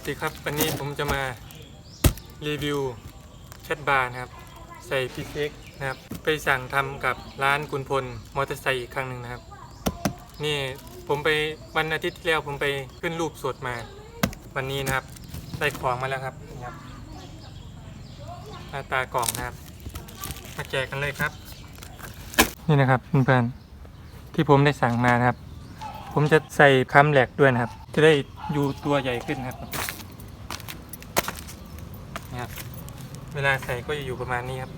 วัสดีครับ วันนี้ผมจะมารีวิวแคทบาร์นะครับ ใส่พิเศษนะครับ ไปสั่งทำกับร้านกุลพลมอเตอร์ไซค์อีกครั้งหนึ่งนะครับ นี่ผมไปวันอาทิตย์ที่แล้วผมไปขึ้นรูปสดมา วันนี้นะครับ ได้ของมาแล้วครับนี่ครับหน้าตากล่องนะครับ มาแจกกันเลยครับ นี่นะครับเพื่อนๆที่ผมได้สั่งมานะครับ ผมจะใส่ค้ำแหลกด้วยนะครับ จะได้อยู่ตัวใหญ่ขึ้นครับ นี่ครับ เวลาใส่ก็จะอยู่ประมาณนี้ครับ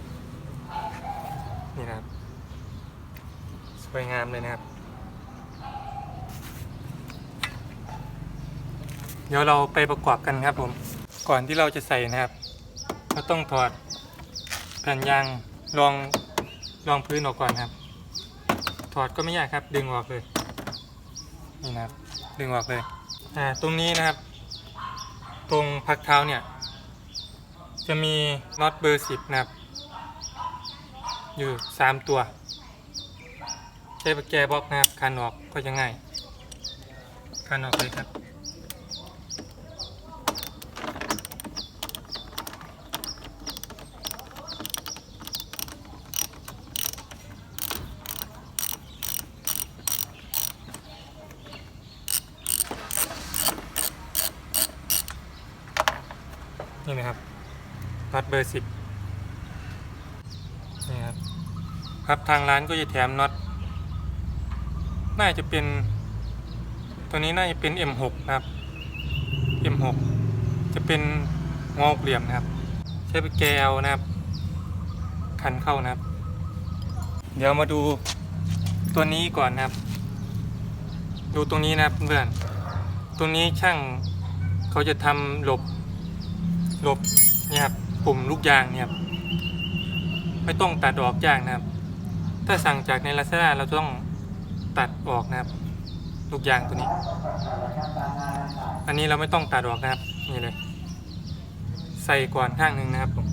นี่นะครับ สวยงามเลยนะครับ เดี๋ยวเราไปประกอบกันครับผม ก่อนที่เราจะใส่นะครับเราต้องถอดแผ่นยางรองรองพื้นออกก่อนครับ ถอดก็ไม่ยากครับ ดึงออกเลย นี่นะครับ ดึงออกเลย อ่า ตรงนี้นะครับ ตรงพักเท้าเนี่ย จะมีน็อตเบอร์สิบนะครับ อยู่สามตัว ใช้ปากแกบล็อกนะครับคันออกก็จะง่ายคันออกเลยครับนี่นะครับ น็อตเบอร์สิบนี่ครับครับทางร้านก็จะแถมน็อตน่าจะเป็น ตัวนี้น่าจะเป็น M6 นะครับ M6 จะเป็นงอกเหลี่ยมนะครับ ใช้ไปแกวนะครับ คันเข้านะครับ เดี๋ยวมาดูตัวนี้ก่อนนะครับ ดูตรงนี้นะครับเพื่อนตรงนี้ช่างเขาจะทำหลบหลบเนี่ยครับ ปุ่มลูกยางเนี่ยครับไม่ต้องตัดออกยากนะครับ ถ้าสั่งจากในลาซาด้าเราต้องตัดออกนะครับ ลูกยางตัวนี้ อันนี้เราไม่ต้องตัดออกนะครับนี่เลย ใส่ก่อนข้างหนึ่งนะครับผม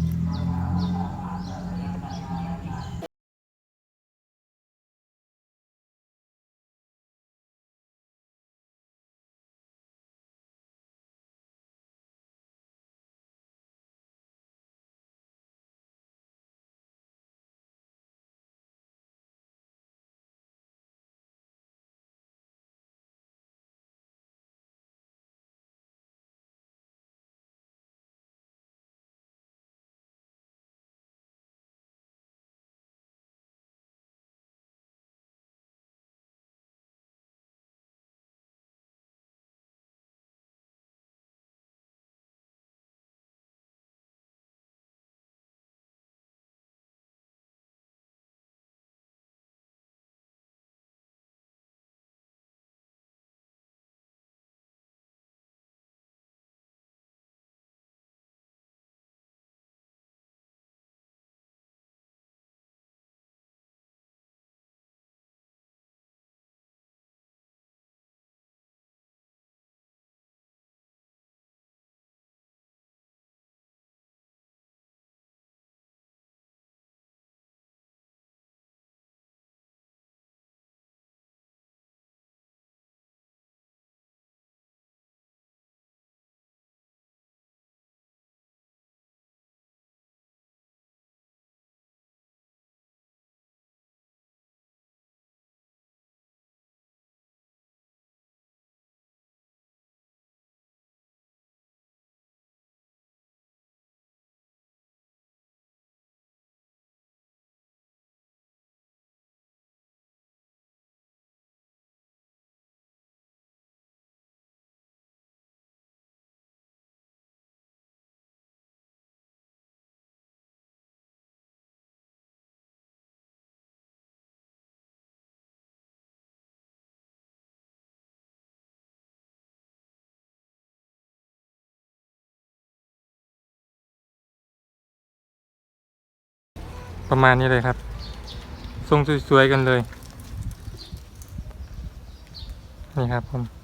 ประมาณนี้เลยครับ ทรงสวยๆกันเลย นี่ครับผม